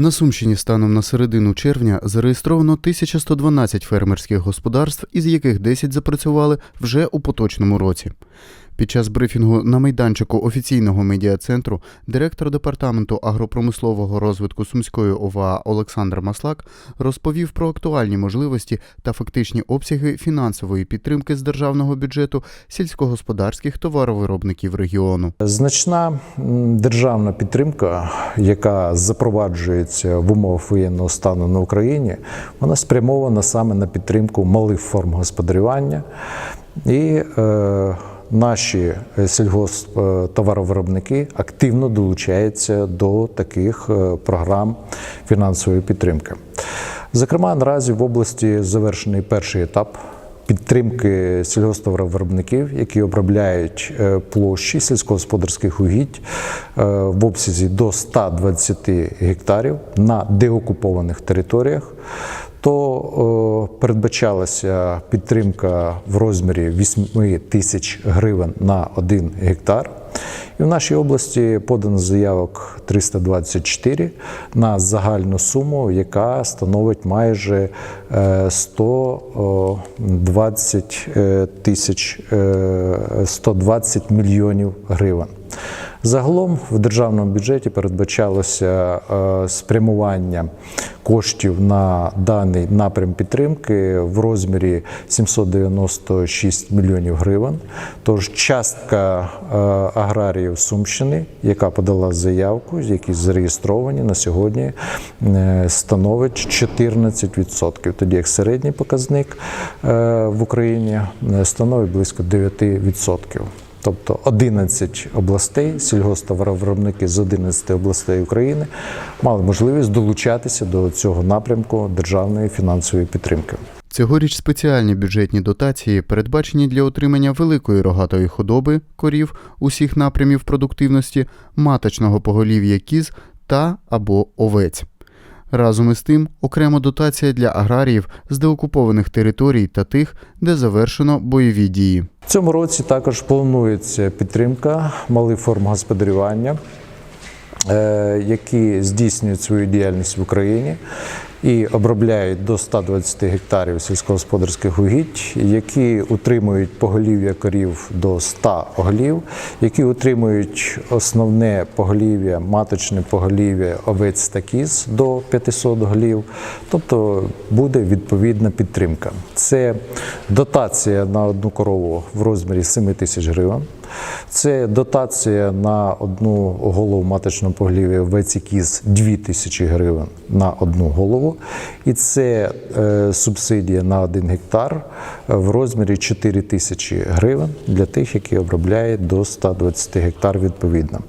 На Сумщині станом на середину червня зареєстровано 1112 фермерських господарств, із яких 10 запрацювали вже у поточному році. Під час брифінгу на майданчику офіційного медіа-центру директор департаменту агропромислового розвитку Сумської ОВА Олександр Маслак розповів про актуальні можливості та фактичні обсяги фінансової підтримки з державного бюджету сільськогосподарських товаровиробників регіону. Значна державна підтримка, яка запроваджується в умовах воєнного стану на Україні, вона спрямована саме на підтримку малих форм господарювання і е, наші сільгосптоваровиробники активно долучаються до таких е, програм фінансової підтримки. Зокрема, наразі в області завершений перший етап підтримки сільгосптоваровиробників, які обробляють е, площі сільськогосподарських угідь е, в обсязі до 120 гектарів на деокупованих територіях. То е, передбачалася підтримка в розмірі 8 тисяч гривень на 1 гектар. І в нашій області подано заявок 324 на загальну суму, яка становить майже е, 120 е, тисяч е, 120 мільйонів гривень. Загалом в державному бюджеті передбачалося е, спрямування коштів на даний напрям підтримки в розмірі 796 мільйонів гривень. Тож частка е, аграріїв Сумщини, яка подала заявку, які зареєстровані на сьогодні, е, становить 14%. Тоді як середній показник в Україні становить близько 9%. Тобто 11 областей, сільгосптоваровиробники з 11 областей України мали можливість долучатися до цього напрямку державної фінансової підтримки. Цьогоріч спеціальні бюджетні дотації передбачені для отримання великої рогатої худоби корів усіх напрямів продуктивності, маточного поголів'я кіз та або овець. Разом із тим, окремо дотація для аграріїв з деокупованих територій та тих, де завершено бойові дії. Цьому році також планується підтримка малих форм господарювання, е, які здійснюють свою діяльність в Україні і обробляють до 120 гектарів сільськогосподарських угідь, які утримують поголів'я корів до 100 оголів, які утримують основне поголів'я, маточне поголів'я овець та кіз до 500 голів. Тобто буде відповідна підтримка. Це дотація на одну корову в розмірі 7 тисяч гривень. Це дотація на одну голову маточного поголів'я овець і кіз 2 тисячі гривень на одну голову. І це е, субсидія на 1 гектар е, в розмірі 4 тисячі гривень для тих, які обробляють до 120 гектар відповідно.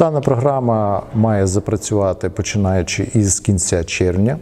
Дана програма має запрацювати починаючи із кінця червня,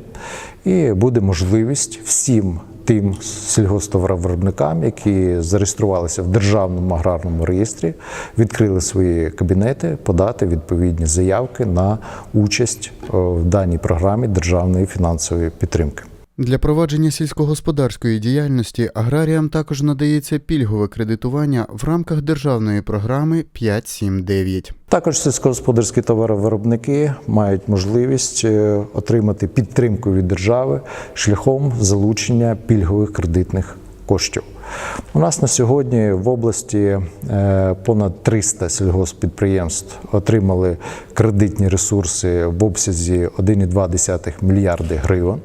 і буде можливість всім тим сільгосптоваровиробникам, які зареєструвалися в державному аграрному реєстрі, відкрили свої кабінети, подати відповідні заявки на участь е, в даній програмі державної фінансової підтримки. Для провадження сільськогосподарської діяльності аграріям також надається пільгове кредитування в рамках державної програми 5.7.9. Також сільськогосподарські товаровиробники мають можливість е, отримати підтримку від держави шляхом залучення пільгових кредитних коштів. У нас на сьогодні в області е, понад 300 сільгоспідприємств отримали кредитні ресурси в обсязі 1,2 мільярди гривень.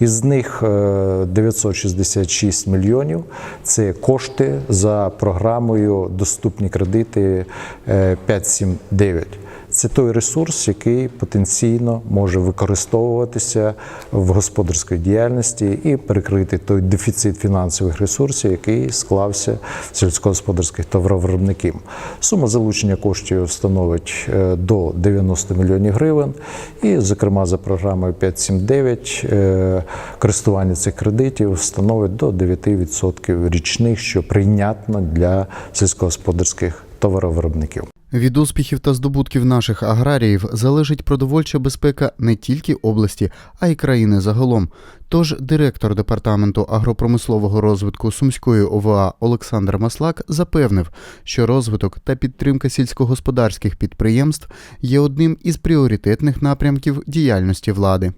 Із них е, 966 мільйонів це кошти за програмою Доступні кредити е, 579. Це той ресурс, який потенційно може використовуватися в господарській діяльності і перекрити той дефіцит фінансових ресурсів, який склався в сільськогосподарських товаровиробників. Сума залучення коштів становить е, до 90 мільйонів гривень. І, зокрема, за програмою 579 е, користування цих кредитів становить до 9% річних, що прийнятно для сільськогосподарських товаровиробників. Від успіхів та здобутків наших аграріїв залежить продовольча безпека не тільки області, а й країни загалом. Тож директор департаменту агропромислового розвитку Сумської ОВА Олександр Маслак запевнив, що розвиток та підтримка сільськогосподарських підприємств є одним із пріоритетних напрямків діяльності влади.